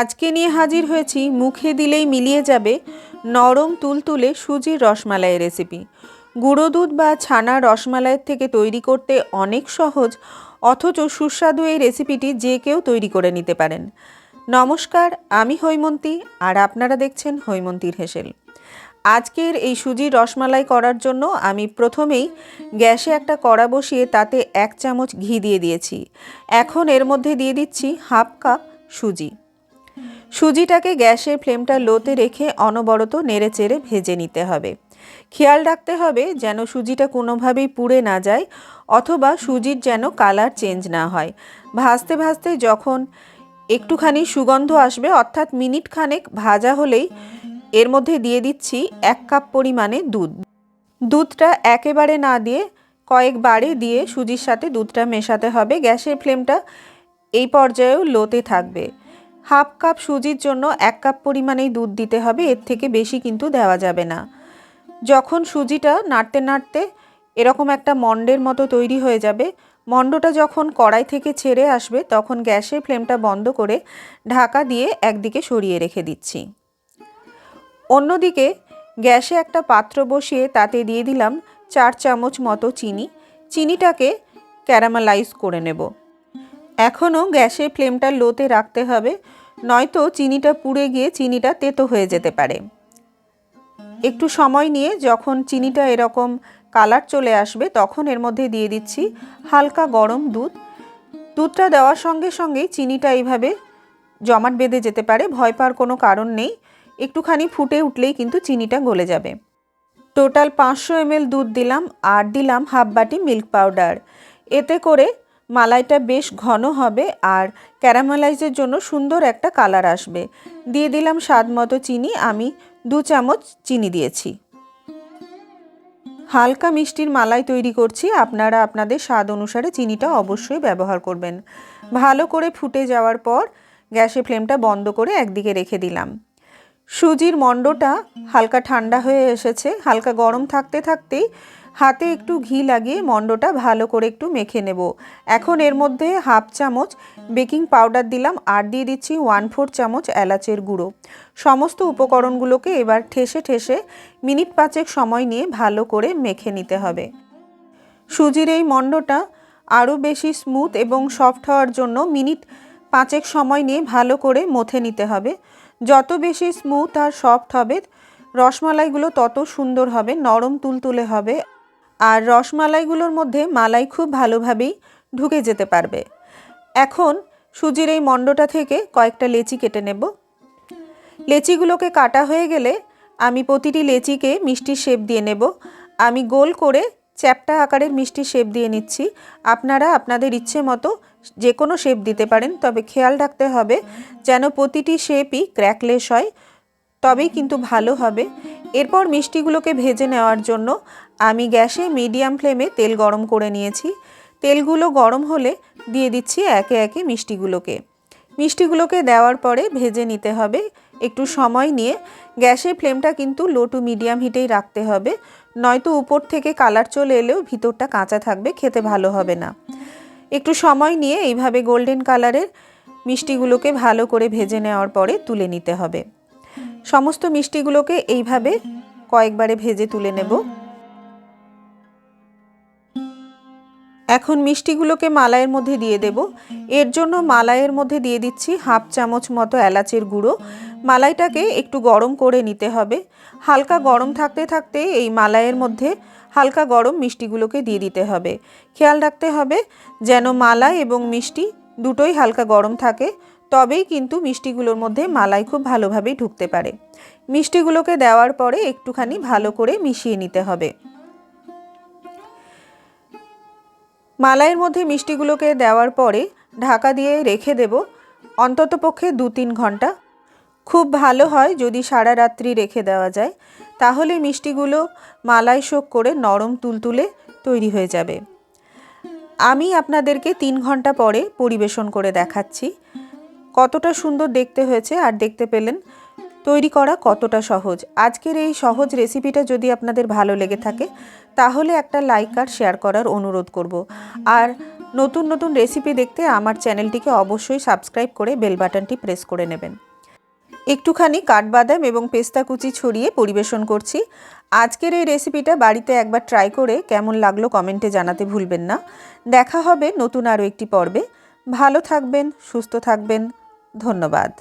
আজকে নিয়ে হাজির হয়েছি মুখে দিলেই মিলিয়ে যাবে নরম তুলতুলে সুজির রসমালাই রেসিপি গুঁড়ো দুধ বা ছানা রসমালাইয়ের থেকে তৈরি করতে অনেক সহজ, অথচ সুস্বাদু এই রেসিপিটি যে কেউ তৈরি করে নিতে পারেন। নমস্কার, আমি হৈমন্তী, আর আপনারা দেখছেন হৈমন্তীর হেসেল। আজকের এই সুজির রসমালাই করার জন্য আমি প্রথমেই গ্যাসে একটা কড়া বসিয়ে তাতে এক চামচ ঘি দিয়ে দিয়েছি। এখন এর মধ্যে দিয়ে দিচ্ছি হাফ কাপ সুজি। সুজিটাকে গ্যাসের ফ্লেমটা লোতে রেখে অনবরত নেড়ে চেড়ে ভেজে নিতে হবে। খেয়াল রাখতে হবে যেন সুজিটা কোনোভাবেই পুড়ে না যায় অথবা সুজির যেন কালার চেঞ্জ না হয়। ভাজতে ভাজতে যখন একটুখানি সুগন্ধ আসবে, অর্থাৎ মিনিট খানেক ভাজা হলেই এর মধ্যে দিয়ে দিচ্ছি এক কাপ পরিমাণে দুধ। দুধটা একেবারে না দিয়ে কয়েকবারে দিয়ে সুজির সাথে দুধটা মেশাতে হবে। গ্যাসের ফ্লেমটা এই পর্যায়েও লোতে থাকবে। হাফ কাপ সুজির জন্য এক কাপ পরিমাণেই দুধ দিতে হবে, এর থেকে বেশি কিন্তু দেওয়া যাবে না। যখন সুজিটা নাড়তে নাড়তে এরকম একটা মন্ডের মতো তৈরি হয়ে যাবে মণ্ডটা যখন কড়াই থেকে ছেড়ে আসবে, তখন গ্যাসের ফ্লেমটা বন্ধ করে ঢাকা দিয়ে একদিকে সরিয়ে রেখে দিচ্ছি। অন্যদিকে গ্যাসে একটা পাত্র বসিয়ে তাতে দিয়ে দিলাম চার চামচ মতো চিনি। চিনিটাকে ক্যারামেলাইজ করে নেব। এখনও গ্যাসের ফ্লেমটা লোতে রাখতে হবে, নয়তো চিনিটা পুড়ে গিয়ে চিনিটা তেতো হয়ে যেতে পারে। একটু সময় নিয়ে যখন চিনিটা এরকম কালার চলে আসবে, তখন এর মধ্যে দিয়ে দিচ্ছি হালকা গরম দুধ। দুধটা দেওয়ার সঙ্গে সঙ্গেই চিনিটা এইভাবে জমাট বেঁধে যেতে পারে, ভয় পাওয়ার কোনো কারণ নেই। একটুখানি ফুটে উঠলেই কিন্তু চিনিটা গলে যাবে। টোটাল পাঁচশো এমএল দুধ দিলাম, আর দিলাম হাফ বাটি মিল্ক পাউডার। এতে করে মালাইটা বেশ ঘন হবে আর ক্যারামেলাইজের জন্য সুন্দর একটা কালার আসবে। দিয়ে দিলাম স্বাদ মতো চিনি, আমি দু চামচ চিনি দিয়েছি। হালকা মিষ্টির মালাই তৈরি করছি, আপনারা আপনাদের স্বাদ অনুসারে চিনিটা অবশ্যই ব্যবহার করবেন। ভালো করে ফুটে যাওয়ার পর গ্যাসে ফ্লেমটা বন্ধ করে একদিকে রেখে দিলাম। সুজির মণ্ডটা হালকা ঠান্ডা হয়ে এসেছে, হালকা গরম থাকতে থাকতেই হাতে একটু ঘি লাগিয়ে মণ্ডটা ভালো করে একটু মেখে নেব। এখন এর মধ্যে হাফ চামচ বেকিং পাউডার দিলাম আর দিয়ে দিচ্ছি ওয়ান ফোর চামচ এলাচের গুঁড়ো। সমস্ত উপকরণগুলোকে এবার ঠেসে ঠেসে মিনিট পাঁচেক সময় নিয়ে ভালো করে মেখে নিতে হবে। সুজির এই মণ্ডটা আরও বেশি স্মুথ এবং সফট হওয়ার জন্য মিনিট পাঁচেক সময় নিয়ে ভালো করে মথে নিতে হবে। যত বেশি স্মুথ আর সফট হবে, রসমালাইগুলো তত সুন্দর হবে, নরম তুলতুলে হবে। আর রসমালাইগুলোর মধ্যে মালাই খুব ভালোভাবেই ঢুকে যেতে পারবে। এখন সুজির এই মণ্ডটা থেকে কয়েকটা লেচি কেটে নেব। লেচিগুলোকে কাটা হয়ে গেলে আমি প্রতিটি লেচিকে মিষ্টির শেপ দিয়ে নেব। আমি গোল করে চ্যাপটা আকারের মিষ্টি শেপ দিয়ে নিচ্ছি। আপনারা আপনাদের ইচ্ছে মতো যে কোনো শেপ দিতে পারেন, তবে খেয়াল রাখতে হবে যেন প্রতিটি শেপই ক্র্যাকলেস হয়, তবেই কিন্তু ভালো হবে। এরপর মিষ্টিগুলোকে ভেজে নেওয়ার জন্য আমি গ্যাসে মিডিয়াম ফ্লেমে তেল গরম করে নিয়েছি। তেলগুলো গরম হলে দিয়ে দিচ্ছি একে একে মিষ্টিগুলোকে। মিষ্টিগুলোকে দেওয়ার পরে ভেজে নিতে হবে। একটু সময় নিয়ে গ্যাসের ফ্লেমটা কিন্তু লো টু মিডিয়াম হিটেই রাখতে হবে। নয়তো উপর থেকে কালার চলে এলেও ভিতরটা কাঁচা থাকবে, খেতে ভালো হবে না। একটু সময় নিয়ে এইভাবে গোল্ডেন কালারের মিষ্টিগুলোকে ভালো করে ভেজে নেওয়ার পরে তুলে নিতে হবে। সমস্ত মিষ্টিগুলোকে এইভাবে কয়েকবারে ভেজে তুলে নেব। এখন মিষ্টিগুলোকে মালাইয়ের মধ্যে দিয়ে দেব। এর জন্য মালাইয়ের মধ্যে দিয়ে দিচ্ছি হাফ চামচ মতো এলাচের গুঁড়ো। মালাইটাকে একটু গরম করে নিতে হবে। হালকা গরম থাকতে থাকতে এই মালাইয়ের মধ্যে হালকা গরম মিষ্টিগুলোকে দিয়ে দিতে হবে। খেয়াল রাখতে হবে যেন মালাই এবং মিষ্টি দুটোই হালকা গরম থাকে। তবেই কিন্তু মিষ্টিগুলোর মধ্যে মালাই খুব ভালোভাবেই ঢুকতে পারে। মিষ্টিগুলোকে দেওয়ার পরে একটুখানি ভালো করে মিশিয়ে নিতে হবে। মালাইয়ের মধ্যে মিষ্টিগুলোকে দেওয়ার পরে ঢাকা দিয়ে রেখে দেব অন্তত পক্ষে দু তিন ঘণ্টা। খুব ভালো হয় যদি সারা রাত্রি রেখে দেওয়া যায়, তাহলে মিষ্টিগুলো মালাই শোক করে নরম তুলতুলে তৈরি হয়ে যাবে। আমি আপনাদেরকে তিন ঘণ্টা পরে পরিবেশন করে দেখাচ্ছি। কতটা সুন্দর দেখতে হয়েছে আর দেখতে পেলেন, তৈরি করা কতটা সহজ। আজকের এই সহজ রেসিপিটা যদি আপনাদের ভালো লেগে থাকে, তাহলে একটা লাইক আর শেয়ার করার অনুরোধ করব। আর নতুন নতুন রেসিপি দেখতে আমার চ্যানেলটিকে অবশ্যই সাবস্ক্রাইব করে বেল বাটনটি প্রেস করে নেবেন। একটুখানি কাঠবাদাম এবং পেস্তা কুচি ছড়িয়ে পরিবেশন করছি। আজকের এই রেসিপিটা বাড়িতে একবার ট্রাই করে কেমন লাগল কমেন্টে জানাতে ভুলবেন না। দেখা হবে নতুন আরও একটি পর্বে। ভালো থাকবেন, সুস্থ থাকবেন। ধন্যবাদ।